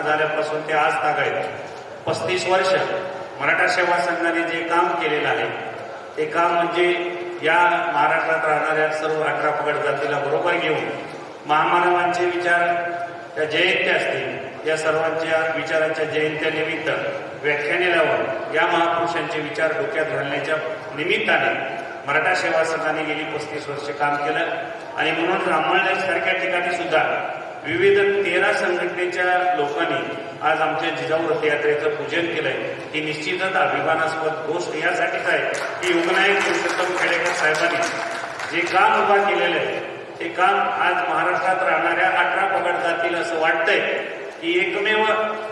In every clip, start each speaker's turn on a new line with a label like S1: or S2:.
S1: झाल्यापासून ते आज तागायत. पस्तीस वर्ष मराठा सेवा संघाने जे काम केलेलं आहे ते काम म्हणजे या महाराष्ट्रात राहणाऱ्या सर्व अठरा पगड जातीला बरोबर घेऊन महामानवांचे विचार त्या जयंत्या असतील या सर्वांच्या विचारांच्या जयंत्या निमित्त व्याख्याने लावून या महापुरुषांचे विचार डोक्यात घालण्याच्या निमित्ताने मराठा सेवा संघाने गेली पस्तीस वर्ष काम केलं. आणि म्हणून राममळनेर सारख्या ठिकाणी सुद्धा विविध तेरा संघटनेच्या लोकांनी आज आमच्या जिजाऊ रथयात्रेचं पूजन केलंय. ही निश्चितच अभिमानास्पद गोष्ट यासाठीच आहे की युगनायक पुरुषोत्तम खेडेकर साहेबांनी जे काम उभा केलेलं आहे ते काम आज महाराष्ट्रात राहणाऱ्या अठरा पगड जातील असं वाटतंय की एकमेव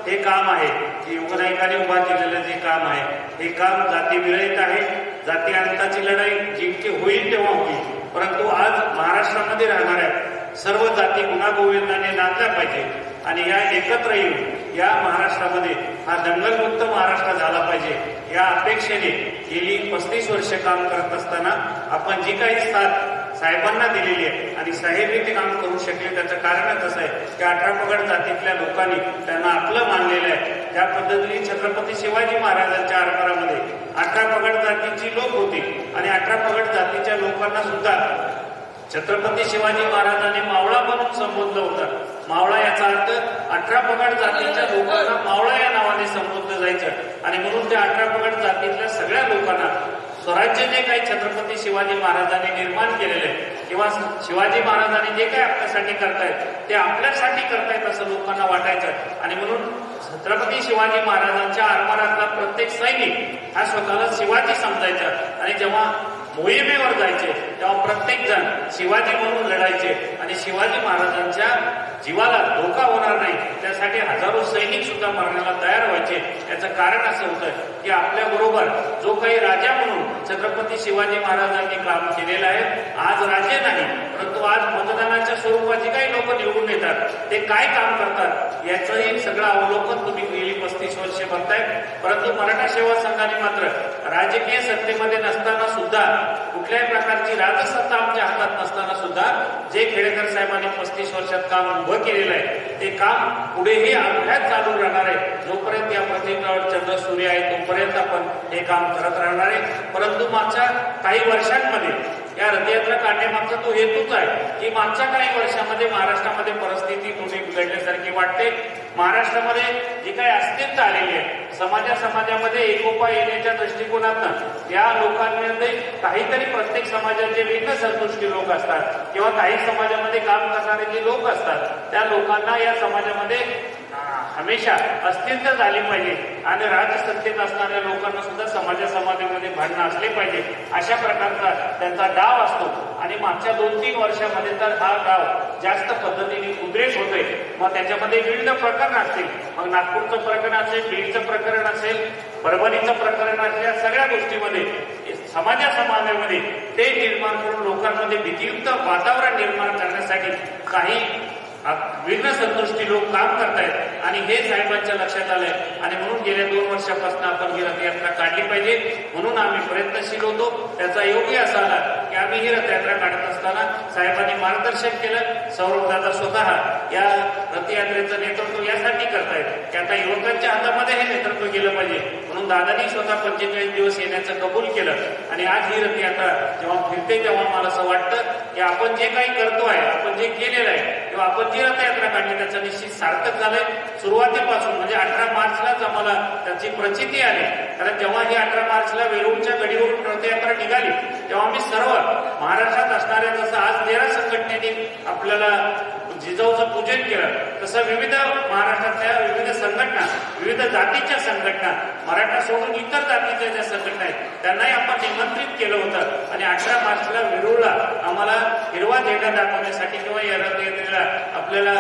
S1: हे काम आहे की युगनायकाने उभा केलेलं जे काम आहे हे काम जाती विरहित आहे जाती अंताची लढाई जितकी होईल तेव्हा होईल. परंतु आज महाराष्ट्रामध्ये राहणाऱ्या सर्व जाती गुणागोविंदाने नाचल्या पाहिजे. आणि या एकत्र येऊन या महाराष्ट्रामध्ये हा दंगलमुक्त महाराष्ट्र झाला पाहिजे. या अपेक्षेने गेली पस्तीस वर्ष काम करत असताना आपण जी काही साथ साहेबांना दिलेली आहे आणि साहेबही ते काम करू शकले त्याचं कारणच असं आहे? की अठरा पगड जातीतल्या लोकांनी त्यांना आपलं मानलेलं आहे. त्या पद्धतीने छत्रपती शिवाजी महाराजांच्या आरमारामध्ये अठरा पगड जातीची लोक होती. आणि अठरा पगड जातीच्या लोकांना सुद्धा छत्रपती शिवाजी महाराजांनी मावळा म्हणून संबोधलं होतं. मावळा याचा अर्थ अठरा पगड जातीच्या लोकांना मावळा या नावाने संबोधलं जायचं. आणि म्हणून त्या अठरा पगड जातीतल्या सगळ्या लोकांना स्वराज्य जे काही छत्रपती शिवाजी महाराजांनी निर्माण केलेले आहे किंवा शिवाजी महाराजांनी जे काही आपल्यासाठी करतायत ते आपल्यासाठी करतायत असं लोकांना वाटायचं. आणि म्हणून छत्रपती शिवाजी महाराजांच्या आरमारातला प्रत्येक सैनिक हा स्वतःला शिवाजी समजायचा. आणि जेव्हा मोहिमेवर जायचे. तेव्हा प्रत्येक जण शिवाजी म्हणून लढायचे. आणि शिवाजी महाराजांच्या जीवाला धोका होणार नाही. त्यासाठी हजारो सैनिक सुद्धा मरण्याला तयार व्हायचे. याचं कारण असं होतं की आपल्या बरोबर जो काही राजा म्हणून छत्रपती शिवाजी महाराजांनी काम केलेलं आहे आज राजे नाही परंतु आज मतदानाच्या स्वरूपात जे काही लोक निवडून येतात. ते काय काम करतात याचंही सगळं अवलोकन तुम्ही गेली पस्तीस वर्षे बघताय. परंतु मराठा सेवा संघाने मात्र राजकीय सत्तेमध्ये नसताना सुद्धा कुठल्याही प्रकारची राजसत्ता आमच्या हातात नसताना सुद्धा जे खेडेकर साहेबांनी पस्तीस वर्षात काम उभं केलेलं आहे ते काम पुढेही अभ्यास चालू राहणार आहे. जोपर्यंत या पृथ्वीवर चंद्र सूर्य आहे तोपर्यंत आपण हे काम करत राहणार आहे. परंतु मागच्या काही वर्षांमध्ये या रथयात्रा काढण्यामागचा तो हेतूच आहे की मागच्या काही वर्षामध्ये महाराष्ट्रामध्ये परिस्थिती थोडी बिघडल्यासारखी वाटते. महाराष्ट्रामध्ये जी काही अस्तित्व आलेली आहे समाजा समाजामध्ये एकोपा येण्याच्या दृष्टिकोनातनं या लोकांमध्ये काहीतरी प्रत्येक समाजाचे भिन्न संतुष्टी लोक असतात. किंवा काही समाजामध्ये काम करणारे जे लोक असतात. त्या लोकांना या समाजामध्ये हमेशा अस्तित्व झाले पाहिजे आणि राजसत्तेत असणाऱ्या लोकांना सुद्धा समाजा समाजामध्ये भांडणं असले पाहिजे. अशा प्रकारचा त्यांचा डाव असतो. आणि मागच्या दोन तीन वर्षामध्ये तर हा डाव जास्त पद्धतीने उद्रेक होतोय. मग त्याच्यामध्ये विविध प्रकरण असतील. मग नागपूरचं प्रकरण असेल बीडचं प्रकरण असेल परभणीचं प्रकरण असेल या सगळ्या गोष्टीमध्ये समाजा समाजामध्ये ते निर्माण करून लोकांमध्ये भीतीयुक्त वातावरण निर्माण करण्यासाठी काही भिन्न संतुष्टी लोक काम करतायत. आणि हे साहेबांच्या लक्षात आलंय. आणि म्हणून गेल्या दोन वर्षापासून आपण ही रथयात्रा काढली पाहिजे. म्हणून आम्ही प्रयत्नशील होतो. त्याचा योग्य असा आला की आम्ही ही रथयात्रा काढत असताना साहेबांनी मार्गदर्शन केलं. सौरभदादा स्वतः या रथयात्रेचं नेतृत्व यासाठी करतायत. की आता युवकांच्या हातामध्ये हे नेतृत्व केलं पाहिजे. म्हणून दादानी स्वतः पंचेचाळीस दिवस येण्याचं कबूल केलं. आणि आज ही रथयात्रा जेव्हा फिरते तेव्हा मला असं वाटतं की आपण जे काही करतो आहे आपण जे केलेलं आहे किंवा आपण जी रथयात्रा काढली त्याचं निश्चित सार्थक झालंय. सुरुवातीपासून म्हणजे अठरा मार्चलाच आम्हाला त्याची प्रचिती आली कारण जेव्हा ही अठरा मार्चला वेरूळच्या गडीवरून रथयात्रा निघाली तेव्हा आम्ही सर्व महाराष्ट्रात असणाऱ्या जसं आज तेरा संघटनेने आपल्याला जिजाऊचं पूजन केलं. तसं विविध महाराष्ट्रातल्या विविध संघटना विविध जातीच्या संघटना मराठा सोडून इतर जातीच्या ज्या संघटना आहेत त्यांनाही आपण निमंत्रित केलं होतं. आणि अठरा मार्चला वेरूळला आम्हाला हिरवा झेंडा दाखवण्यासाठी किंवा या रथयात्रेला आपल्याला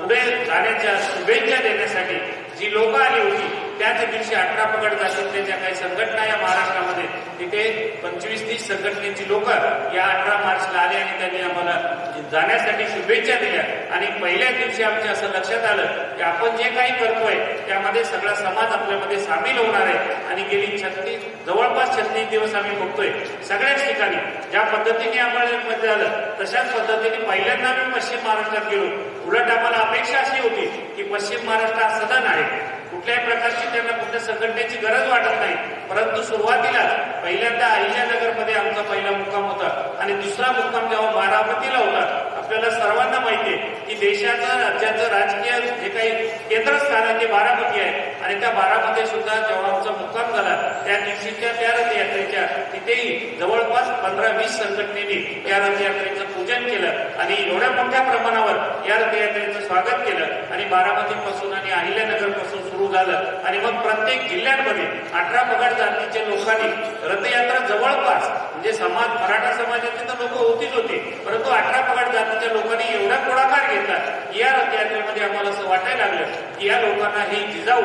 S1: पुढे जाण्याच्या शुभेच्छा देण्यासाठी जी लोकं आली होती त्याच दिवशी अठरा पगड जातीतल्या ज्या काही संघटना या महाराष्ट्रामध्ये तिथे पंचवीस तीस संघटनेची लोक या अठरा मार्चला आले आणि त्यांनी आम्हाला जाण्यासाठी शुभेच्छा दिल्या. आणि पहिल्याच दिवशी आमच्या असं लक्षात आलं की आपण जे काही करतोय त्यामध्ये सगळा समाज आपल्यामध्ये सामील होणार आहे. आणि गेली छत्तीस जवळपास छत्तीस दिवस आम्ही बघतोय. सगळ्याच ठिकाणी ज्या पद्धतीने आम्हाला मध्ये झालं तशाच पद्धतीने पहिल्यांदा आम्ही पश्चिम महाराष्ट्रात गेलो. उलट आम्हाला अपेक्षा अशी होती की पश्चिम महाराष्ट्र हा सदन आहे. कुठल्याही प्रकारची त्यांना कुठल्या संघटनेची गरज वाटत नाही. परंतु सुरुवातीला पहिल्यांदा अहिल्यानगरमध्ये आमचा पहिला मुक्काम होता आणि दुसरा मुक्काम जेव्हा बारामतीला होता आपल्याला सर्वांना माहिती आहे की देशाचं राज्याचं राजकीय जे काही केंद्रस्थान आहे ते बारामती आहे. आणि त्या बारामध्ये सुद्धा जेव्हा आमचा मुक्काम झाला त्या दिवशीच्या त्या रथयात्रेच्या तिथेही जवळपास पंधरा वीस संघटनेने या रथयात्रेचं पूजन केलं आणि एवढ्या मोठ्या प्रमाणावर या रथयात्रेचं स्वागत केलं. आणि बारामतीपासून आणि अहिल्यानगरपासून सुरू झालं. आणि मग प्रत्येक जिल्ह्यांमध्ये अठरा पगड जातीच्या लोकांनी रथयात्रा जवळपास म्हणजे समाज मराठा समाजाचे तर लोक होतीच होते परंतु अठरा पगड जातीच्या लोकांनी एवढा पुढाकार घेतला या रथयात्रेमध्ये आम्हाला असं वाटायला लागलं की या लोकांना हे जिजाऊ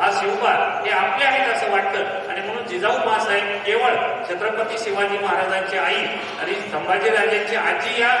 S1: हा शिवबा हे आपले आहेत असं वाटतं. आणि म्हणून जिजाऊ मासाहेब केवळ छत्रपती शिवाजी महाराजांची आई आणि संभाजीराजांची आजी या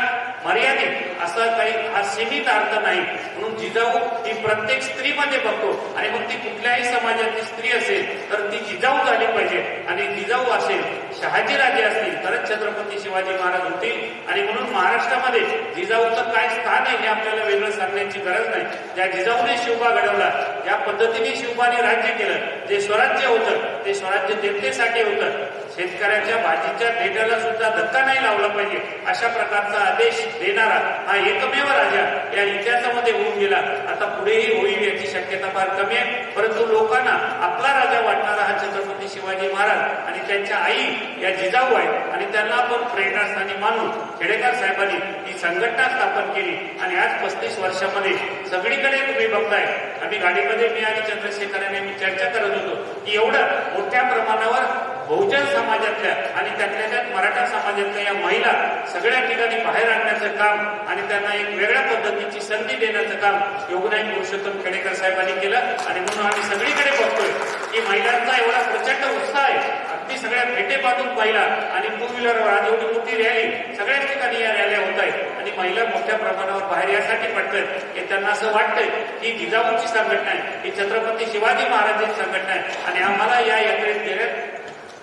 S1: मर्यादित. असा काही हा सीमित अर्थ नाही. म्हणून जिजाऊ ही प्रत्येक स्त्रीमध्ये बघतो. आणि मग ती कुठल्याही समाजातली स्त्री असेल तर ती जिजाऊ झाली पाहिजे. आणि जिजाऊ असेल शहाजीराजे असतील तरच छत्रपती शिवाजी महाराज होतील. आणि म्हणून महाराष्ट्रामध्ये जिजाऊचं काय स्थान आहे हे आपल्याला वेगळं सांगण्याची गरज नाही. ज्या जिजाऊने शिवबा घडवला ज्या पद्धतीने शिवबाने राज्य केलं जे स्वराज्य होतं ते स्वराज्य जनतेसाठी होतं. शेतकऱ्याच्या भाजीच्या डेट्याला सुद्धा धक्का नाही लावला पाहिजे. अशा प्रकारचा आदेश देणारा हा एकमेव राजा या इतिहासामध्ये होऊन गेला. आता पुढेही होईल याची शक्यता फार कमी आहे. परंतु लोकांना आपला राजा वाटणारा हा छत्रपती शिवाजी महाराज आणि त्यांच्या आई या जिजाऊ आहेत आणि त्यांना आपण प्रेरणास्थानी मानून खेडेकर साहेबांनी ही संघटना स्थापन केली आणि आज पस्तीस वर्षामध्ये सगळीकडे तुम्ही बघताय. आम्ही गाडीमध्ये मी आणि चंद्रशेखरांनी मी चर्चा करत होतो की एवढं मोठ्या प्रमाणावर बहुजन समाजातल्या आणि त्यातल्या त्यात मराठा समाजातल्या या महिला सगळ्या ठिकाणी बाहेर आणण्याचं काम आणि त्यांना एक वेगळ्या पद्धतीची संधी देण्याचं काम योगनायक पुरुषोत्तम खेडेकर साहेबांनी केलं. आणि म्हणून आम्ही सगळीकडे बघतोय की महिलांचा एवढा प्रचंड उत्साह आहे. अगदी सगळ्या फेटे बांधून पाहिला आणि टू व्हीलरवर आज एवढी मोठी रॅली सगळ्याच ठिकाणी या रॅल्या होत आहेत. आणि महिला मोठ्या प्रमाणावर बाहेर यासाठी पडतात. की त्यांना असं वाटतंय की जिजाऊंची संघटना आहे ही छत्रपती शिवाजी महाराजांची संघटना आहे. आणि आम्हाला या यात्रेत गेल्या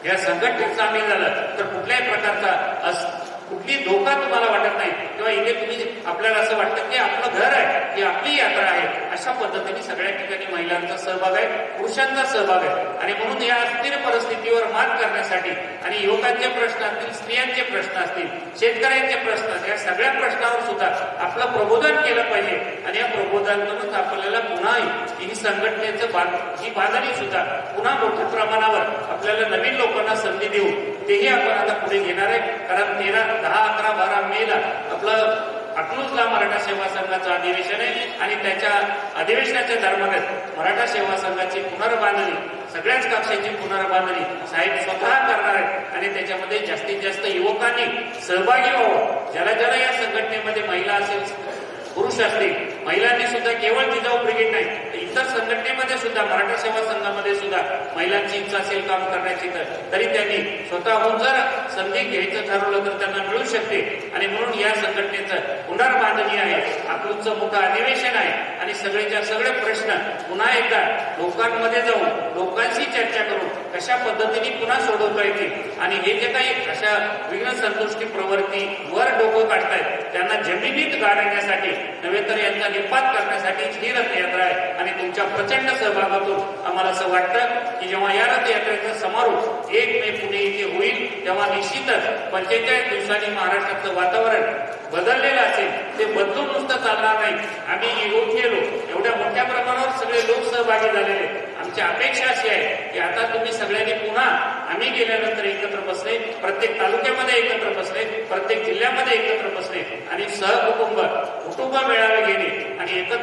S1: या संघटनेत सामील झालं. तर कुठल्याही प्रकारचा अस कुठली धोका तुम्हाला वाटत नाही. किंवा इथे तुम्ही आपल्याला असं वाटतं की आपलं घर आहे की आपली यात्रा आहे. अशा पद्धतीने सगळ्या ठिकाणी महिलांचा सहभाग आहे पुरुषांचा सहभाग आहे. आणि म्हणून या अस्थिर परिस्थितीवर मात करण्यासाठी आणि युवकांचे प्रश्न असतील स्त्रियांचे प्रश्न असतील शेतकऱ्यांचे प्रश्न असतील या सगळ्या प्रश्नावर सुद्धा आपलं प्रबोधन केलं पाहिजे. आणि या प्रबोधनातूनच आपल्याला पुन्हा ही संघटनेचं बा ही बाजारी सुद्धा पुन्हा मोठ्या प्रमाणावर आपल्याला नवीन लोकांना संधी देऊ तेही आपण आता पुढे घेणार आहे. कारण तेरा दहा अकरा बारा मेला आपलं अकलूजला मराठा सेवा संघाचं अधिवेशन आहे आणि त्याच्या अधिवेशनाच्या दरम्यान मराठा सेवा संघाची पुनर्बांधणी सगळ्याच कक्षाची पुनर्बांधणी साहेब स्वतः करणार आहेत. आणि त्याच्यामध्ये जास्तीत जास्त युवकांनी सहभागी व्हावं. ज्याला ज्याला या संघटनेमध्ये महिला असेल पुरुष असतील महिलांनी सुद्धा केवळ जिजाऊ ब्रिगेड नाही तर इतर संघटनेमध्ये सुद्धा मराठा सेवा संघामध्ये सुद्धा महिलांची इच्छा असेल काम करण्याची तर. तरी त्यांनी स्वतःहून जर संधी घ्यायचं ठरवलं तर त्यांना मिळू शकते. आणि म्हणून या संघटनेचं पुनर्बांधणी आहे. आकृतचं मोठं अधिवेशन आहे. आणि सगळेच्या सगळे प्रश्न पुन्हा एकदा लोकांमध्ये जाऊन लोकांशी चर्चा करून कशा पद्धतीने पुन्हा सोडवता येतील? आणि हे जे काही अशा विघ्न संतुष्टी प्रवृत्ती वर डोकं काढतायत त्यांना जमिनीत गाडण्यासाठी नव्हे तर यांचा निपात करण्यासाठी ही रथयात्रा आहे. आणि तुमच्या प्रचंड सहभागातून आम्हाला असं वाटतं की जेव्हा या रथयात्रेचा समारोप एक मे पुणे इथे होईल तेव्हा निश्चितच पंचेचाळीस दिवसांनी महाराष्ट्रातलं वातावरण बदललेलं असेल ते बदलून नुसतं चालणार नाही. आम्ही येऊन गेलो एवढ्या मोठ्या प्रमाणावर सगळे लोक सहभागी झालेले आमची अपेक्षा अशी आहे की आता तुम्ही सगळ्यांनी पुन्हा आम्ही गेल्यानंतर एकत्र बसले प्रत्येक तालुक्यामध्ये एकत्र बसले प्रत्येक जिल्ह्यामध्ये एकत्र बसले आणि सहकुटुंब कुटुंब मेळावे घेणे आणि एकत्र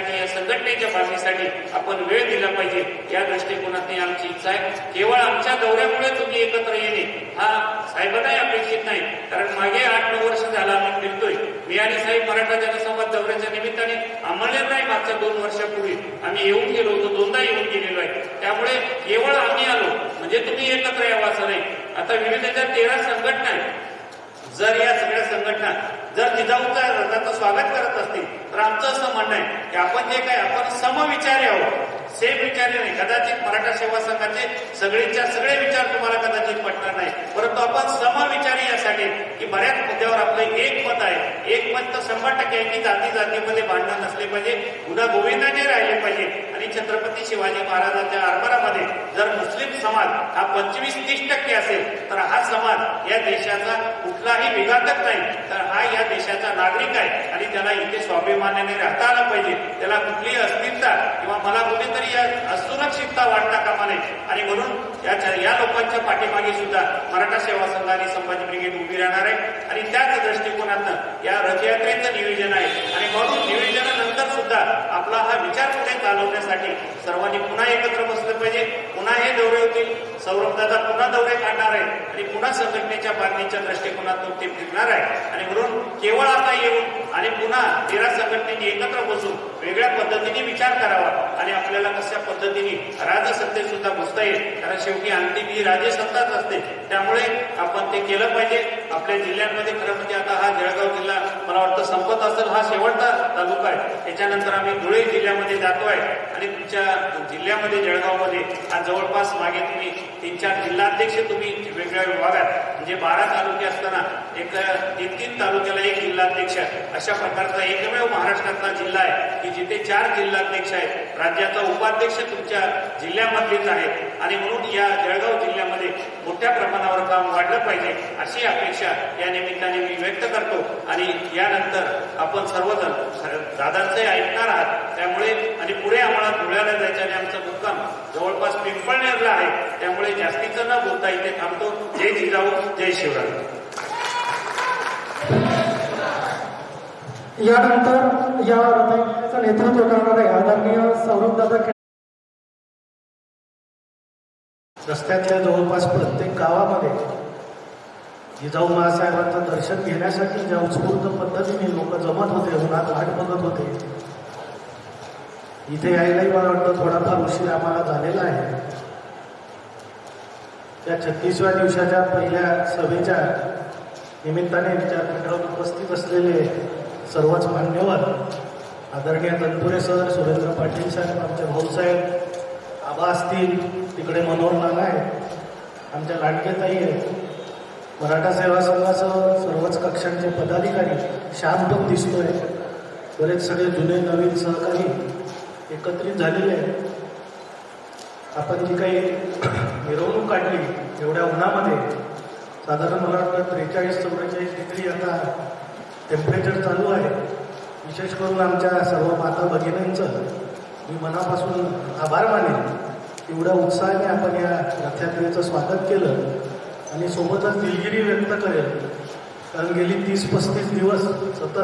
S1: बांधणीसाठी या संघटनेच्या बांधणीसाठी आपण वेळ दिला पाहिजे. या दृष्टिकोनातून आमची इच्छा आहे केवळ आमच्या दौऱ्यामुळे तुम्ही एकत्र येणे हा साहेबांनाही अपेक्षित नाही. कारण मागे आठ नऊ वर्ष झाला आम्ही फिरतोय. मी आणि साहेब मराठा जनसंवाद दौऱ्याच्या निमित्ताने आम्हाला नाही मागच्या दोन वर्षापूर्वी. आम्ही येऊन गेलो होतो दोनदा येऊन गेलेलो आहे. त्यामुळे केवळ आम्ही आलो. म्हणजे तुम्ही एकत्र यावं असं नाही. आता विविधच्या तेरा संघटना आहेत. जर या सगळ्या संघटना जर जिजाऊच्या रथाचं स्वागत करत असतील तर आमचं असं म्हणणं आहे की आपण जे काय आपण समविचारी आहोत. सेम विचार नाही. कदाचित मराठा सेवा संघाचे सगळेच्या सगळे विचार तुम्हाला कदाचित पटणार नाही. परंतु आपण समविचारी यासाठी की बऱ्याच मुद्द्यावर आपलं एक मत आहे. एक मत तर शंभर टक्के आहे की जाती जातीमध्ये भांडण नसले पाहिजे गुन्हा गोविंदाचे राहिले पाहिजे. आणि छत्रपती शिवाजी महाराजांच्या आरमारामध्ये जर मुस्लिम समाज हा पंचवीस तीस टक्के असेल तर हा समाज या देशाचा कुठलाही विघातक नाही. तर हा या देशाचा नागरिक आहे. आणि त्याला इथे स्वाभिमानाने राहता आलं पाहिजे. त्याला कुठलीही अस्थिरता किंवा मला कुठेतरी या असुरक्षितता वाटता कामा नये आणि म्हणून या लोकांच्या पाठीमागे सुद्धा मराठा सेवा संघ आणि संभाजी ब्रिगेड उभी राहणार आहे. आणि त्याच दृष्टिकोनातनं या रथयात्रेचं नियोजन आहे. आणि म्हणून नियोजनानंतर सुद्धा आपला हा विचार पुढे चालवण्यासाठी सर्वांनी पुन्हा एकत्र बसलं पाहिजे. पुन्हा हे दौरे होतील. सौरभदादा पुन्हा दौरे काढणार आहे आणि पुन्हा संघटनेच्या बांधणीच्या दृष्टिकोनातून ते फिरणार आहे. आणि म्हणून केवळ आता येऊन आणि पुन्हा तेरा संघटनेने एकत्र बसून वेगळ्या पद्धतीने विचार करावा आणि आपल्याला कशा पद्धतीने राजसत्तेत सुद्धा बसता येईल कारण शेवटी अंतिम ही राजसत्ताच असते. त्यामुळे आपण ते केलं पाहिजे. आपल्या जिल्ह्यांमध्ये खरं म्हणजे आता हा जळगाव जिल्हा मला वाटतं संपत असेल. हा शेवटचा तालुका आहे. त्याच्यानंतर आम्ही धुळे जिल्ह्यामध्ये जातो आहे आणि तुमच्या जिल्ह्यामध्ये जळगावमध्ये आज जवळपास मागे तुम्ही तीन चार जिल्हाध्यक्ष तुम्ही वेगवेगळ्या विभागात म्हणजे बारा तालुके असताना एक तीन तीन तालुक्याला एक जिल्हाध्यक्ष अशा प्रकारचा एकमेव महाराष्ट्रातला जिल्हा आहे की जिथे चार जिल्हाध्यक्ष आहेत. राज्याचा उपाध्यक्ष तुमच्या जिल्ह्यामधलेच आहेत आणि म्हणून या जळगाव जिल्ह्यामध्ये मोठ्या प्रमाणावर काम वाढलं पाहिजे अशी अपेक्षा या निमित्ताने मी व्यक्त करतो. आणि यानंतर आपण सर्वजण दादांचे ऐकणार आहात. त्यामुळे आणि पुढे आम्हाला धुळ्याला जायच्या आणि आमचा मुक्काम जवळपास पिंपळनेरला आहे. त्यामुळे जास्तीचं न बोलता इथे थांबतो. जय जिजाऊ जय शिवराय.
S2: यानंतर या रथयात्रेचं नेतृत्व करणारे आदरणीय सौरभ दादा
S3: रस्त्यातल्या जवळपास प्रत्येक गावामध्ये जिजाऊ महासाहेबांचं दर्शन घेण्यासाठी ज्या उत्स्फूर्त पद्धतीने लोक जमत होते उन्हात वाट बघत होते इथे यायलाही मला वाटतं थोडाफार उशीर आम्हाला झालेला आहे. त्या छत्तीसव्या दिवसाच्या पहिल्या सभेच्या निमित्ताने त्या पीठावर उपस्थित असलेले सर्वच मान्यवर आदरणीय तनपुरे सर सुरेंद्र पाटील साहेब आमचे भाऊसाहेब आबा असतील तिकडे मनोहर नाना आहेत आमच्या लाडकेताई आहेत. मराठा सेवा संघाचं सर्वच कक्षांचे पदाधिकारी श्याम पण दिसतोय. बरेच सगळे जुने नवीन सहकारी एकत्रित झालेले आहेत. आपण जी काही मिरवणूक काढली एवढ्या उन्हामध्ये साधारण मला वाटतं त्रेचाळीस चौवेचाळीस डिग्री आता टेम्परेचर चालू आहे. विशेष करून आमच्या सर्व माता भगिनींचं मी मनापासून आभार मानेन. एवढ्या उत्साहाने आपण या रथयात्रेचं स्वागत केलं आणि सोबतच दिलगिरी व्यक्त करेल. कारण गेली तीस पस्तीस दिवस सतत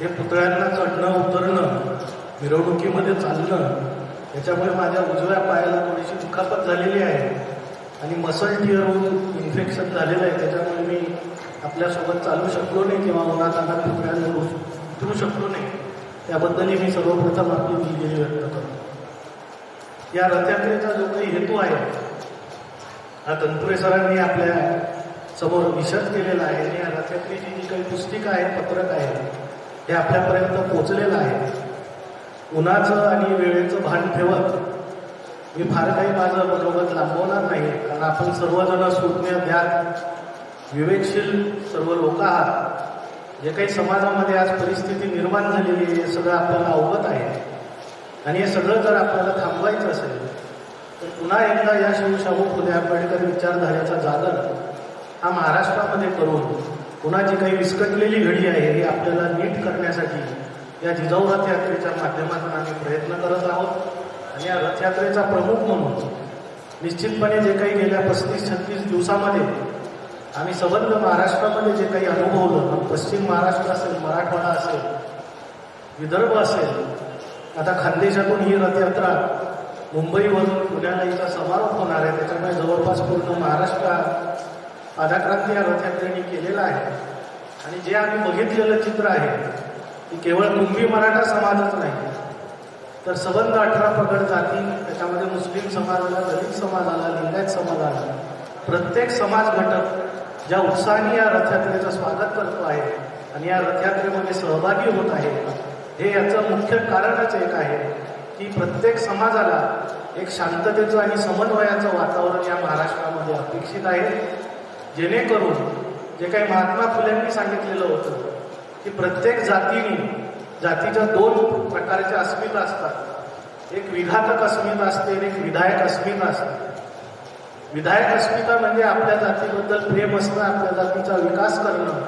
S3: हे पुतळ्यांना चढणं उतरणं मिरवणुकीमध्ये चालणं त्याच्यामुळे माझ्या उजव्या पायाला थोडीशी दुखापत झालेली आहे आणि मसल टिअर होऊन इन्फेक्शन झालेलं आहे. त्याच्यामुळे मी आपल्यासोबत चालू शकलो नाही किंवा उन्हात अंगात पुतळ्यांना उतरू शकलो नाही. त्याबद्दलही मी सर्वप्रथम आपली दिलगिरी व्यक्त करतो. या रथयात्रेचा जो काही हेतू आहे हा तनपुरे सरांनी आपल्यासमोर विशद केलेला आहे आणि या रथयात्रेची जी काही पुस्तिका आहे पत्रक आहे हे आपल्यापर्यंत पोचलेलं आहे. उन्हाचं आणि वेळेचं भान ठेवत मी फार काही माझं मनोगत लांबवणार नाही कारण आपण सर्वजण सुज्ञ ज्ञात विवेकशील सर्व लोक आहात. जे काही समाजामध्ये आज परिस्थिती निर्माण झालेली आहे हे सगळं आपल्याला अवगत आहे. आणि हे सगळं जर आपल्याला थांबवायचं असेल तर पुन्हा एकदा या शिवशाहू फुले आंबेडकर विचारधारेचा जागर हा महाराष्ट्रामध्ये करून पुन्हा जी काही विस्कटलेली घडी आहे ही आपल्याला नीट करण्यासाठी या जिजाऊ रथयात्रेच्या माध्यमातून आम्ही प्रयत्न करत आहोत. आणि या रथयात्रेचा प्रमुख म्हणून निश्चितपणे जे काही गेल्या पस्तीस छत्तीस दिवसामध्ये आम्ही सबंध महाराष्ट्रामध्ये जे काही अनुभवलं मग पश्चिम महाराष्ट्र असेल मराठवाडा असेल विदर्भ असेल आता खानदेशातून ही रथयात्रा मुंबईवरून पुण्याला हिचा समारोप होणार आहे त्याच्यामुळे जवळपास पूर्ण महाराष्ट्र पादाक्रांती या रथयात्रेने केलेला आहे. आणि जे आम्ही बघितलेलं चित्र आहे की केवळ कुंभी मराठा समाजच नाही तर सबंध अठरा प्रगड जाती त्याच्यामध्ये मुस्लिम समाज आला दलित समाज आला लिंगायत समाज आला प्रत्येक समाज घटक ज्या उत्साहाने या रथयात्रेचं स्वागत करतो आहे आणि या रथयात्रेमध्ये सहभागी होत आहे हे याचं मुख्य कारणच एक आहे की प्रत्येक समाजाला एक शांततेचं आणि समन्वयाचं वातावरण या महाराष्ट्रामध्ये अपेक्षित आहे. जेणेकरून जे काही महात्मा फुलेंनी सांगितलेलं होतं की प्रत्येक जातीने जातीच्या दोन प्रकारच्या अस्मिता असतात. एक विघातक अस्मिता असते आणि एक विधायक अस्मिता असते विधायक अस्मिता म्हणजे आपल्या जातीबद्दल प्रेम असणं आपल्या जातीचा विकास करणं.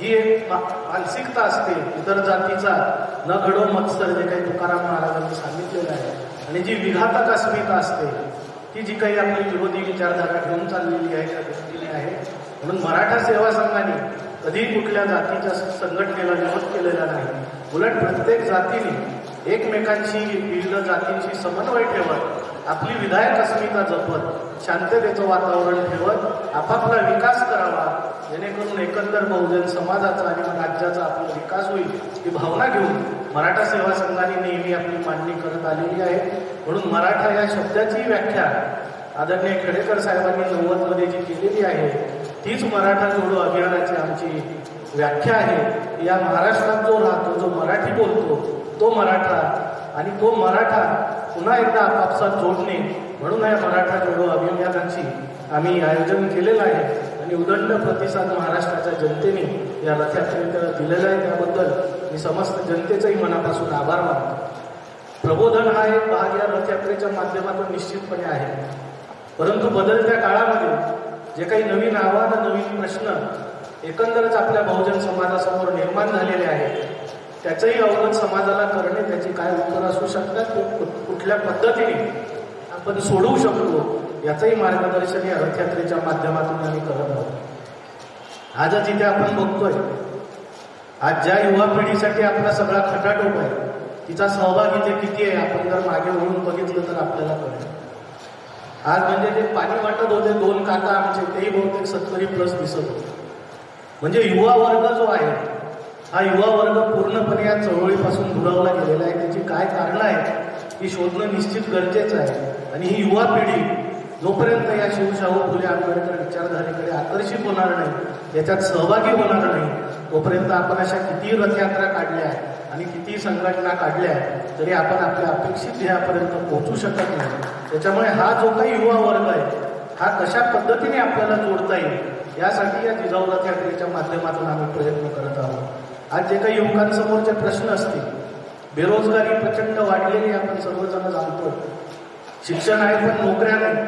S3: ही एक मानसिकता असते. इतर जातीचा न घडो मत्सर जे काही तुकाराम महाराजांनी सांगितलेलं आहे. आणि जी विघातक अस्मिता असते ती जी काही आपली विरोधी विचारधारा घेऊन चाललेली आहे त्या दृष्टीने आहे. म्हणून मराठा सेवा संघाने कधी कुठल्या जातीच्या संघटनेला विरोध केलेला नाही. उलट प्रत्येक जातीने एकमेकांशी विविध जातींशी समन्वय ठेवत आपली विधायक अस्मिता जपत शांततेचं वातावरण ठेवत आपापला विकास करावा जेणेकरून एकंदर बहुजन समाजाचा आणि राज्याचा आपला विकास होईल ही भावना घेऊन मराठा सेवा संघाने नेहमी आपली मांडणी करत आलेली आहे. म्हणून मराठा या शब्दाची व्याख्या आदरणीय खेडेकर साहेबांनी नव्वदमध्ये जी केलेली आहे तीच मराठा जोडो अभियानाची आमची व्याख्या आहे. या महाराष्ट्रात जो राहतो जो मराठी बोलतो तो मराठा आणि तो मराठा पुन्हा एकदा आपापसात जोडणे म्हणून या मराठा जोडो अभियानाची आम्ही आयोजन केलेलं आहे. आणि उदंड प्रतिसाद महाराष्ट्राच्या जनतेने या रथयात्रेला दिलेला आहे. त्याबद्दल मी समस्त जनतेचाही मनापासून आभार मानतो. प्रबोधन हा एक भाग या रथयात्रेच्या माध्यमातून निश्चितपणे आहे. परंतु बदलत्या काळामध्ये जे काही नवीन आव्हानं नवीन प्रश्न एकंदरच आपल्या बहुजन समाजासमोर निर्माण झालेले आहेत त्याचंही अवगत समाजाला करणे त्याची काय उत्तर असू शकतात ते कुठल्या पद्धतीने आपण सोडवू शकतो याचंही मार्गदर्शन या रथयात्रेच्या माध्यमातून आम्ही करत आहोत. आजच इथे आपण बघतोय आज ज्या युवा पिढीसाठी आपला सगळा खटाटोप आहे तिचा सहभाग इथे किती आहे आपण जर मागे वळून बघितलं तर आपल्याला कळेल. आज म्हणजे जे पाणी वाटत होते दोन काका आमचे तेही बहुतेक सत्तरी प्लस दिसत होते. म्हणजे युवा वर्ग जो आहे हा युवा वर्ग पूर्णपणे या चळवळीपासून दुरावला गेलेला आहे. त्याची काय कारणं आहेत ही शोधणं निश्चित गरजेचं आहे. आणि ही युवा पिढी जोपर्यंत या शिवशाहू फुले आंबेडकर विचारधारेकडे आकर्षित होणार नाही याच्यात सहभागी होणार नाही तोपर्यंत आपण अशा कितीही रथयात्रा काढल्या आणि कितीही संघटना काढल्या तरी आपण आपल्या अपेक्षित ध्येयापर्यंत पोहोचू शकत नाही. त्याच्यामुळे हा जो काही युवा वर्ग आहे हा कशा पद्धतीने आपल्याला जोडता येईल यासाठी या जिजाऊ रथयात्रेच्या माध्यमातून आम्ही प्रयत्न करत आहोत. आज जे काही युवकांसमोरचे प्रश्न असतील बेरोजगारी प्रचंड वाढलेली आपण सर्वजण जाणतो. शिक्षण आहे पण नोकऱ्या नाही.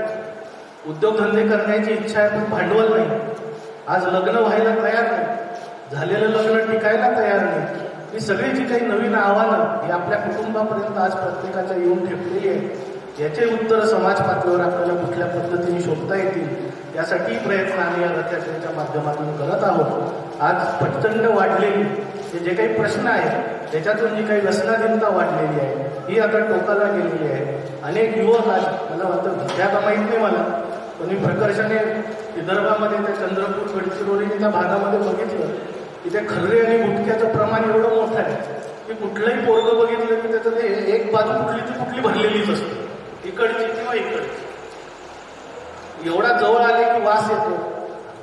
S3: उद्योगधंदे करण्याची इच्छा आहे पण भांडवल नाही. आज लग्न व्हायला तयार नाही. झालेलं लग्न टिकायला तयार नाही. ही सगळी जी काही नवीन आव्हानं ही आपल्या कुटुंबापर्यंत आज प्रत्येकाच्या येऊन ठेपलेली आहे याचे उत्तर समाज पातळीवर आपल्याला कुठल्या पद्धतीने शोधता येतील यासाठी प्रयत्न आम्ही या रथयात्रेच्या माध्यमातून करत आहोत. आज प्रचंड वाढलेली हे जे काही प्रश्न आहेत त्याच्यातून जी काही व्यसनाधीनता वाढलेली आहे ही आता टोकाला गेलेली आहे. अनेक युवक आज मला वाटतं विद्याता माहीत नाही मला पण मी प्रकर्षाने विदर्भामध्ये त्या चंद्रपूर गडचिरोली त्या भागामध्ये बघितलं की ते खर्रे आणि गुटख्याचं प्रमाण एवढं मोठं आहे की कुठलंही पोरगं बघितलं की त्याचं ते एक बाजू कुठली ती कुठली भरलेलीच असते इकडची किंवा इकडची. एवढा जवळ आले की वास येतो.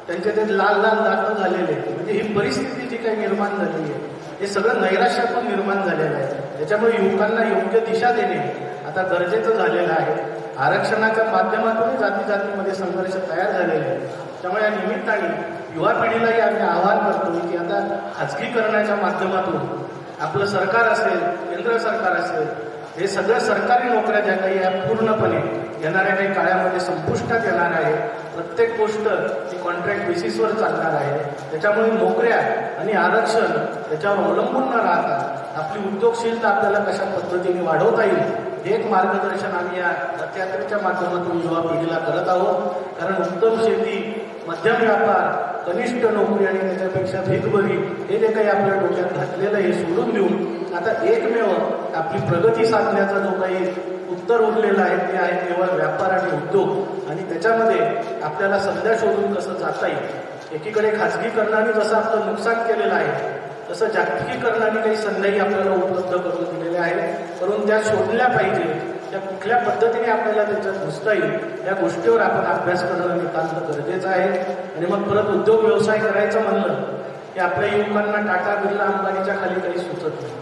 S3: त्यांचे ते लाल लाल दात झालेले आहेत. म्हणजे ही परिस्थिती जी काही निर्माण झाली आहे हे सगळं नैराश्यातून निर्माण झालेलं आहे. त्याच्यामुळे युवकांना योग्य दिशा देणे आता गरजेचं झालेलं आहे. आरक्षणाच्या माध्यमातूनही जाती जातीमध्ये संघर्ष तयार झालेले आहे त्यामुळे या निमित्ताने युवा पिढीलाही आम्ही आवाहन करतो की आता खाजगीकरणाच्या माध्यमातून आपलं सरकार असेल केंद्र सरकार असेल हे सगळ्या सरकारी नोकऱ्या ज्या काही या पूर्णपणे येणाऱ्या काही काळामध्ये संपुष्टात येणार आहे. प्रत्येक गोष्ट ही कॉन्ट्रॅक्ट बेसिसवर चालणार आहे. त्याच्यामुळे नोकऱ्या आणि आरक्षण त्याच्यावर अवलंबून न राहता आपली उद्योगशीलता आपल्याला कशा पद्धतीने वाढवता येईल हे एक मार्गदर्शन आम्ही या रथयात्रेच्या माध्यमातून युवा पिढीला करत आहोत. कारण उत्तम शेती मध्यम व्यापार कनिष्ठ नोकरी आणि त्याच्यापेक्षा भेदभरी हे जे काही आपल्या डोक्यात घातलेलं आहे हे सोडून देऊन आता एकमेव आपली प्रगती साधण्याचा जो काही उत्तर उरलेलं आहे ते आहे केवळ व्यापार आणि उद्योग. आणि त्याच्यामध्ये आपल्याला संध्या शोधून कसं जाता येईल? एकीकडे खाजगीकरणाने जसं आपलं नुकसान केलेलं आहे तसं जागतिकीकरणाने काही संध्याही आपल्याला उपलब्ध करून दिलेल्या आहेत. परंतु त्या शोधल्या पाहिजे त्या कुठल्या पद्धतीने आपल्याला त्याच्यात घुसता येईल या गोष्टीवर आपण अभ्यास करणं नितांत गरजेचं आहे. आणि मग परत उद्योग व्यवसाय करायचं म्हणलं की आपल्या युवकांना टाटा बिर्ला अंबानीच्या खाली काही सुचत नाही.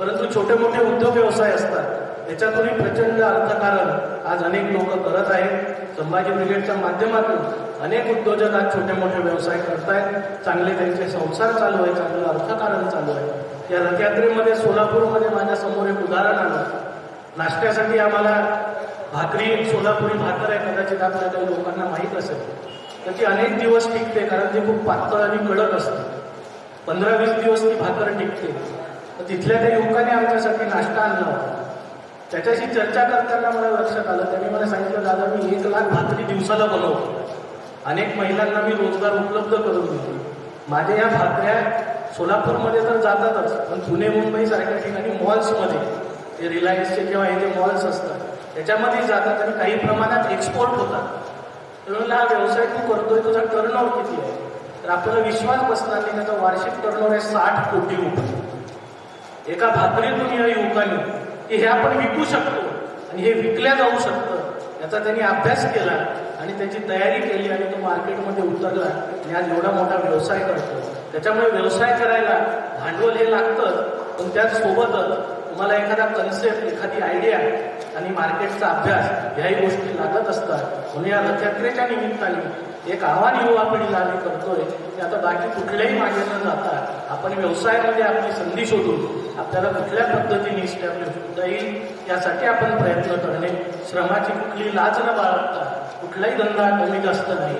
S3: परंतु छोटे मोठे उद्योग व्यवसाय असतात याच्यातूनही प्रचंड अर्थकारण आज अनेक लोक करत आहेत. संभाजी ब्रिगेडच्या माध्यमातून अनेक उद्योजक आज छोटे मोठे व्यवसाय करतायत. चांगले त्यांचे संसार चालू आहे चांगलं अर्थकारण चालू आहे. या रथयात्रेमध्ये सोलापूरमध्ये माझ्यासमोर एक उदाहरण आलं. नाश्त्यासाठी आम्हाला भाकरी सोलापुरी भाकर आहे कदाचित आपल्या काही लोकांना माहीत असेल. तर ती अनेक दिवस टिकते कारण ती खूप पातळ आणि कडक असते. पंधरा वीस दिवस ती भाकर टिकते. तर तिथल्या त्या युवकाने आमच्यासाठी नाश्ता आणला होता. त्याच्याशी चर्चा करताना मला लक्षात आलं. त्यांनी मला सांगितलं दादा मी एक लाख भाकरी दिवसाला बनवतो. अनेक महिलांना मी रोजगार उपलब्ध करून देतो. माझ्या या भाकऱ्या सोलापूरमध्ये तर जातातच पण पुणे मुंबई सारख्या ठिकाणी मॉल्समध्ये. ते रिलायन्सचे किंवा हे जे मॉल्स असतात. त्याच्यामध्ये जातात आणि काही प्रमाणात एक्सपोर्ट होतात. तर हा व्यवसाय तू करतोय तुझा टर्नओव्हर किती आहे? तर आपल्याला विश्वास बसणार नाही त्याचा वार्षिक टर्नओव्हर आहे साठ कोटी रुपये. एका भाकरीतून या युवकांनी की हे आपण विकू शकतो आणि हे विकल्या जाऊ शकतं याचा त्यांनी अभ्यास केला आणि त्याची तयारी केली आणि तो मार्केटमध्ये उतरला. आणि आज एवढा मोठा व्यवसाय करतो. त्याच्यामुळे व्यवसाय करायला भांडवल हे लागतं पण त्याचसोबतच तुम्हाला एखादा कन्सेप्ट एखादी आयडिया आणि मार्केटचा अभ्यास ह्याही गोष्टी लागत असतात. म्हणून या रथयात्रेच्या निमित्ताने एक आव्हान युवा पिढीला आम्ही करतोय की आता बाकी कुठल्याही मागे न जाता आपण व्यवसायामध्ये आपली संधी शोधून आपल्याला कुठल्या पद्धतीने इस्टॅब्लिश होता येईल यासाठी आपण प्रयत्न करणे. श्रमाची कुठली लाज न बाळगता कुठलाही धंदा कमी जास्त नाही.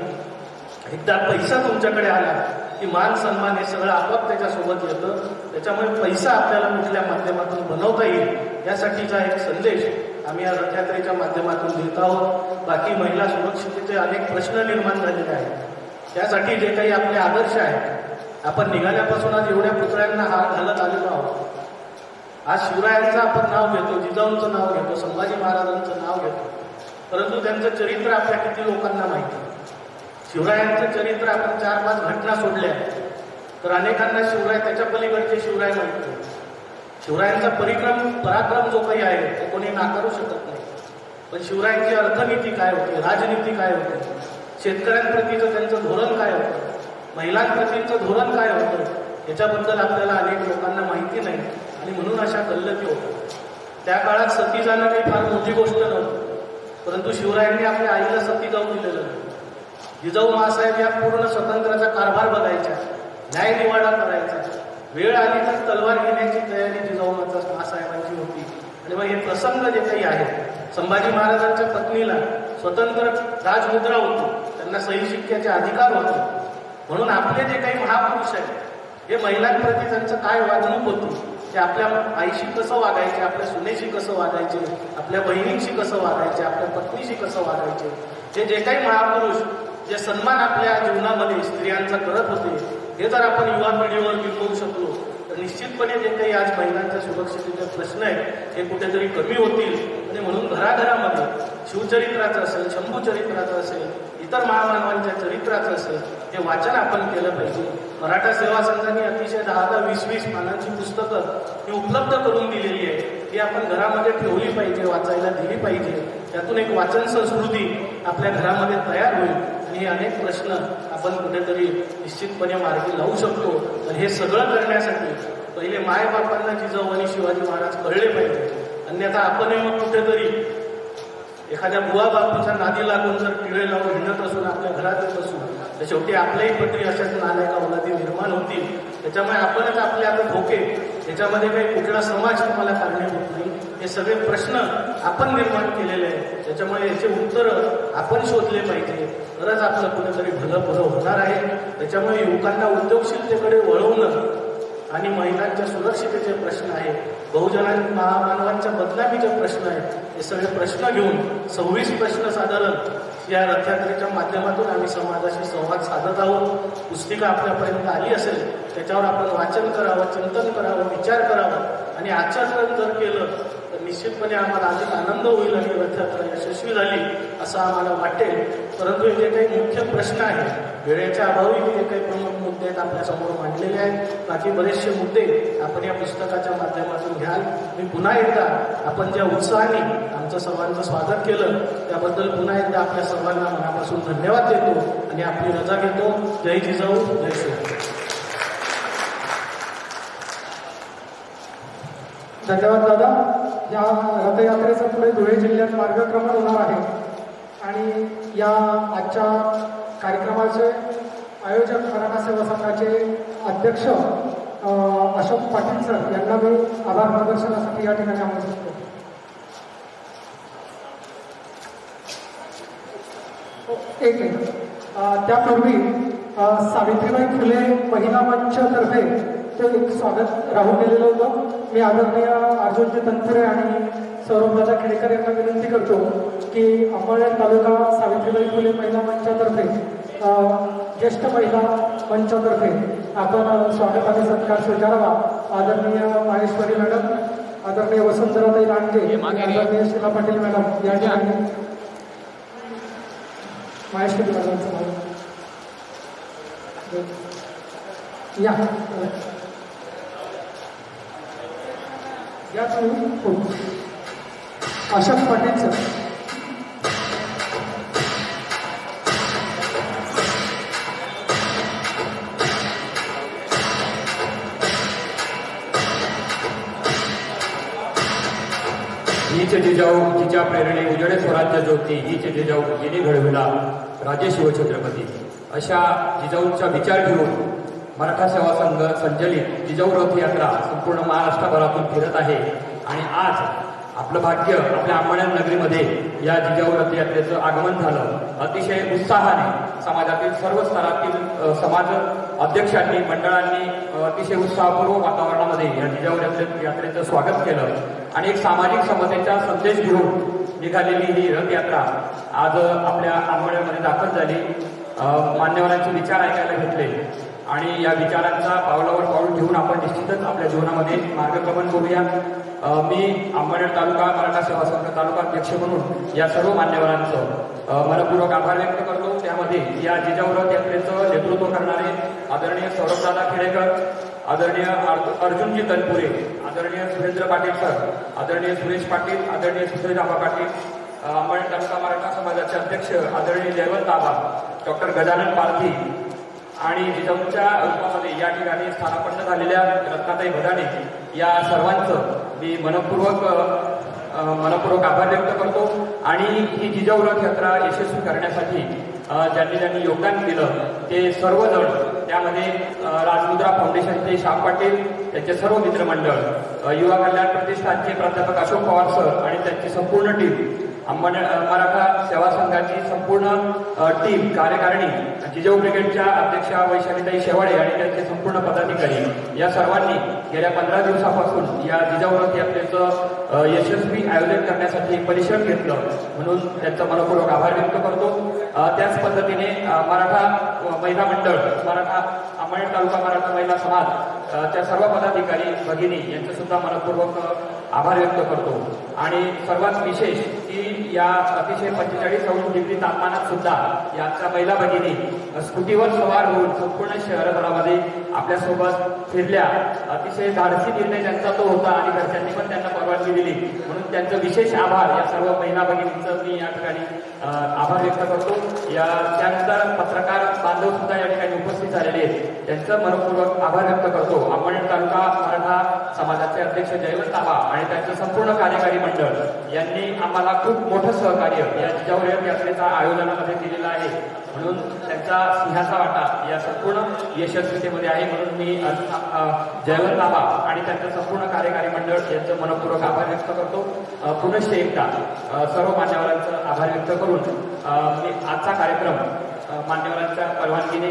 S3: एकदा पैसा तुमच्याकडे आला की मान सन्मान हे सगळं आपोआप त्याच्यासोबत येतं. त्याच्यामुळे पैसा आपल्याला कुठल्या माध्यमातून बनवता येईल यासाठीचा एक संदेश आम्ही या रथयात्रेच्या माध्यमातून देत आहोत. बाकी महिला सुरक्षिततेचे अनेक प्रश्न निर्माण झालेले आहेत. त्यासाठी जे काही आपले आदर्श आहेत आपण निघाल्यापासून आज एवढ्या पुतळ्यांना हार घालत आलेलो आहोत. आज शिवरायांचं आपण नाव घेतो जिजाऊंचं नाव घेतो संभाजी महाराजांचं नाव घेतो. परंतु त्यांचं चरित्र आपल्या किती लोकांना माहिती? शिवरायांचं चरित्र आपण चार पाच घटना सोडल्या तर अनेकांना शिवराय त्याच्या पलीकडचे शिवराय म्हणतो शिवरायांचा परिक्रम पराक्रम जो काही आहे तो कोणी नाकारू शकत नाही. पण शिवरायांची अर्थनीती काय होती राजनीती काय होती? शेतकऱ्यांप्रतीचं त्यांचं धोरण काय होतं? महिलांप्रतीचं धोरण काय होतं? याच्याबद्दल आपल्याला अनेक लोकांना माहिती नाही. आणि म्हणून अशा गल्लती होतात त्या काळात सती जाणं काही फार मोठी गोष्ट नव्हती. परंतु शिवरायांनी आपल्या आईला सती जाऊन दिलेलं नाही. जिजाऊ मासाहेब या पूर्ण स्वतंत्राचा कारभार बघायचा न्यायनिवाडा करायचा वेळ आली तर तलवार घेण्याची तयारी जिजाऊमाचा मासाहेबांची होती. आणि मग हे प्रसंग जे काही आहेत संभाजी महाराजांच्या पत्नीला स्वतंत्र राजमुद्रा होती. त्यांना सही शिक्क्याचे अधिकार होते. म्हणून आपले जे काही महापुरुष आहेत हे महिलांप्रती त्यांचं काय वागणूक होती ते आपल्या आईशी कसं वागायचे आपल्या सुनेशी कसं वागायचे आपल्या बहिणींशी कसं वागायचे आपल्या पत्नीशी कसं वागायचे? हे जे काही महापुरुष जे सन्मान आपल्या जीवनामध्ये स्त्रियांचा करत होते हे जर आपण युवा पिढीवर टिकवू शकलो तर निश्चितपणे जे काही आज महिलांच्या सुरक्षितेचे प्रश्न आहेत हे कुठेतरी कमी होतील. आणि म्हणून घराघरामध्ये शिवचरित्राचं असेल शंभू चरित्राचं असेल इतर महामानवांच्या चरित्राचं असेल हे वाचन आपण केलं पाहिजे. मराठा सेवा संघाने अतिशय दहा दहा वीस वीस पानांची पुस्तकं ही उपलब्ध करून दिलेली आहे ती आपण घरामध्ये ठेवली पाहिजे वाचायला दिली पाहिजे. त्यातून एक वाचन संस्कृती आपल्या घरामध्ये तयार होईल. हे अनेक प्रश्न आपण कुठेतरी निश्चितपणे मार्गी लावू शकतो. तर हे सगळं करण्यासाठी पहिले मायबापांना जिजाऊ आणि शिवाजी महाराज कळले पाहिजे. अन्यथा आपणही मग कुठेतरी एखाद्या बुवा बापूच्या नादी लागून जर टिळे लावून हिंडत असून आपल्या घरात येत असून तर शेवटी आपल्याही पत्री अशाच नालायका औलादी निर्माण होतील. त्याच्यामुळे आपणच आपले आता धोके त्याच्यामध्ये काही कुठला समाज तुम्हाला कारणीभूत नाही. हे सगळे प्रश्न आपण निर्माण केलेले आहेत. त्याच्यामुळे याचे उत्तरं आपण शोधले पाहिजे. तरच आपलं कुठेतरी भलं भलं होणार आहे. त्याच्यामुळे युवकांना उद्योगशीलतेकडे वळवणं आणि महिलांच्या सुरक्षितेचे प्रश्न आहेत. बहुजनां महामानवांच्या बदनामीचे प्रश्न आहेत. हे सगळे प्रश्न घेऊन सव्वीस प्रश्न साधारण या रथयात्रेच्या माध्यमातून आम्ही समाजाशी संवाद साधत आहोत. पुस्तिका आपल्यापर्यंत आली असेल त्याच्यावर आपण वाचन करावं चिंतन करावं विचार करावा आणि आचरण जर केलं निश्चितपणे आम्हाला अधिक आनंद होईल आणि रथयात्रा यशस्वी झाली असं आम्हाला वाटेल. परंतु हे जे काही मुख्य प्रश्न आहेत. वेळेच्या अभावी जे काही प्रमुख मुद्दे आहेत आपल्यासमोर मांडलेले आहेत. बाकी बरेचसे मुद्दे आपण या पुस्तकाच्या माध्यमातून घ्याल. मी पुन्हा एकदा आपण ज्या उत्साहाने आमचं सर्वांचं स्वागत केलं त्याबद्दल पुन्हा एकदा आपल्या सर्वांना मनापासून धन्यवाद देतो आणि आपली रजा घेतो. जय जिजाऊ जय श्री
S2: धन्यवाद दादा. या रथयात्रेचा पुढे धुळे जिल्ह्यात मार्गक्रमण होणार आहे. आणि या आजच्या कार्यक्रमाचे आयोजक मराठा सेवा संघाचे अध्यक्ष अशोक पाटील सर यांना मी आभार प्रदर्शनासाठी या ठिकाणी आमंत्रित करतो. एक त्यापूर्वी सावित्रीबाई फुले महिला मंचतर्फे ते एक स्वागत राहून गेलेलं होतं. मी आदरणीय अर्जुनजी तनपुरे आणि सौरभदादा खेडेकर यांना विनंती करतो की अंबळनेर तालुका सावित्रीबाई फुले महिला मंचातर्फे ज्येष्ठ महिला मंचातर्फे आपण स्वागत आणि सत्कार स्वीकारावा. आदरणीय माहेश्वरी मॅडम आदरणीय वसंतराताई लांडगे आदरणीय शिला पाटील मॅडम या ठिकाणी. माहेश्वरी मॅडमचं नाव या. याच तुम्ही अशोक पाटील सर
S4: हीच जिजाऊ जिच्या प्रेरणे उजळे स्वराज्य ज्योती हीच जिजाऊ जिने घडविला राजे शिवछत्रपती अशा जिजाऊंचा विचार घेऊन मराठा सेवा संघ संचलित जिजाऊरथ यात्रा संपूर्ण महाराष्ट्रभरातून फिरत आहे. आणि आज आपलं भाग्य आपल्या अंबळनेर नगरीमध्ये या जिजाऊ रथ यात्रेचं आगमन झालं. अतिशय उत्साहाने समाजातील सर्व स्तरातील समाज अध्यक्षांनी मंडळांनी अतिशय उत्साहपूर्वक वातावरणामध्ये या जिजाऊ यात्रे- यात्रेचं स्वागत केलं. आणि एक सामाजिक समतेचा संदेश घेऊन निघालेली ही रथयात्रा आज आपल्या अंबळनेरमध्ये दाखल झाली. मान्यवरांचे विचार ऐकायला घेतले आणि या विचारांचा पावलावर पाऊल ठेवून आपण निश्चितच आपल्या जीवनामध्ये मार्गक्रमण करूया. मी अंबरनेर तालुका मराठा सेवा संघ तालुका अध्यक्ष म्हणून या सर्व मान्यवरांचं मनपूर्वक आभार व्यक्त करतो. त्यामध्ये या जिजाऊ यात्रेचं नेतृत्व करणारे आदरणीय सौरभदादा खेडेकर आदरणीय अर्जुनजी तनपुरे आदरणीय सुरेंद्र पाटील सर आदरणीय सुरेश पाटील आदरणीय सुधीरआबा पाटील अ, तालुका मराठा समाजाचे अध्यक्ष आदरणीय जयवंत आबा डॉक्टर गजानन पारधी आणि जिजाऊंच्या रूपामध्ये या ठिकाणी स्थानापन्न झालेल्या रत्नाताई भदाने या सर्वांचं मी मनपूर्वक मनपूर्वक आभार व्यक्त करतो. आणि ही जिजाऊ रथ यात्रा यशस्वी करण्यासाठी ज्यांनी ज्यांनी योगदान दिलं ते सर्वजण त्यामध्ये राजमुद्रा फाउंडेशनचे श्याम पाटील त्यांचे सर्व मित्रमंडळ युवा कल्याण प्रतिष्ठानचे प्राध्यापक अशोक पवार सर आणि त्यांची संपूर्ण टीम मराठा सेवा संघाची संपूर्ण टीम कार्यकारिणी जिजाऊ ब्रिगेडच्या अध्यक्षा वैशालीताई शेवाळे आणि त्यांचे संपूर्ण पदाधिकारी या सर्वांनी गेल्या पंधरा दिवसापासून या जिजाऊ रथ यात्रेचं यशस्वी आयोजन करण्यासाठी एक परिश्रम घेतलं म्हणून त्यांचा मनपूर्वक आभार व्यक्त करतो. त्याच पद्धतीने मराठा महिला मंडळ मराठा अंबळनेर तालुका मराठा महिला समाज त्या सर्व पदाधिकारी भगिनी यांचं सुद्धा मनपूर्वक आभार व्यक्त करतो. आणि सर्वात विशेष की या अतिशय पंचेचाळीस अंश डिग्री तापमानात सुद्धा या महिला भगिनी स्कूटीवर सवार होऊन संपूर्ण शहरभरामध्ये आपल्यासोबत फिरल्या. अतिशय धाडसी निर्णय त्यांचा तो होता आणि घरच्यांनी पण त्यांना परवानगी दिली. म्हणून त्यांचं विशेष आभार या सर्व महिला भगिनींचं. मी या ठिकाणी आभार व्यक्त करतो. या त्यानंतर पत्रकार बांधव सुद्धा या ठिकाणी उपस्थित झालेले आहेत. त्यांचं मनपूर्वक आभार व्यक्त करतो. आपण तालुका मराठा समाजाचे अध्यक्ष जयवंत आबा आणि त्यांचं संपूर्ण कार्यकारी मंडळ यांनी आम्हाला खूप मोठं सहकार्य या जिजाऊ यात्रेच्या आयोजनामध्ये दिलेलं आहे. म्हणून त्यांचा सिंहाचा वाटा या संपूर्ण यशस्वीतेमध्ये आहे. म्हणून मी जयवंत बाबा आणि त्यांचं संपूर्ण कार्यकारी मंडळ यांचं मनपूर्वक आभार व्यक्त करतो. पुनश्च एकदा सर्व मान्यवरांचं आभार व्यक्त करून मी आजचा कार्यक्रम मान्यवरांच्या परवानगीने